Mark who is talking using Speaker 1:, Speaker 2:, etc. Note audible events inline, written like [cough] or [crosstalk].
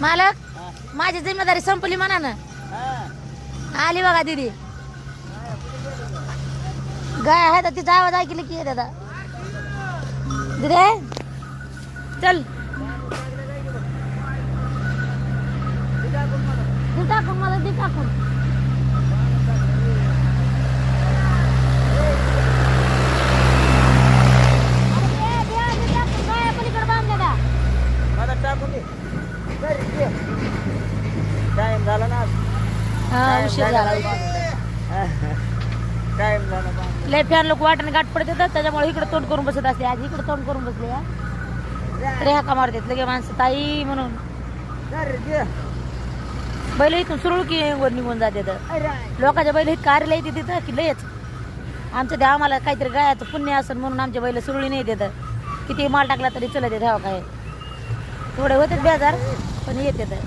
Speaker 1: मालक माझी जिम्मेदारी संपली म्हणा ना. आली बघा दीदी. गाय आहे तर तिचा आवाज ऐकली की दादा दिदे चल. दी टाकून मला ती टाकून. अरे दे, टाकून.
Speaker 2: टाइम झाला ना.
Speaker 1: हा उशीर झाला.
Speaker 2: टाइम झाला. [laughs]
Speaker 1: लय फॅन लोक वाटणे गाठ पडत येतात त्याच्यामुळे इकडे तोंड करून बसत असते आज इकडे तोंड करून बसले हा. तरी हाका मारतात लगे माणसं ताई म्हणून. बैल इथून सुरळू की वर निघून जाते तर. लोकांच्या बैल इथं कारला येते तिथं की लयच. आमच्या ते आम्हाला काहीतरी गायाचं पुण्य असेल म्हणून आमच्या बैल सुरळी नाही देत किती माल टाकला तरी चलत हवा काय थोडे होते बेजार पण येते तर.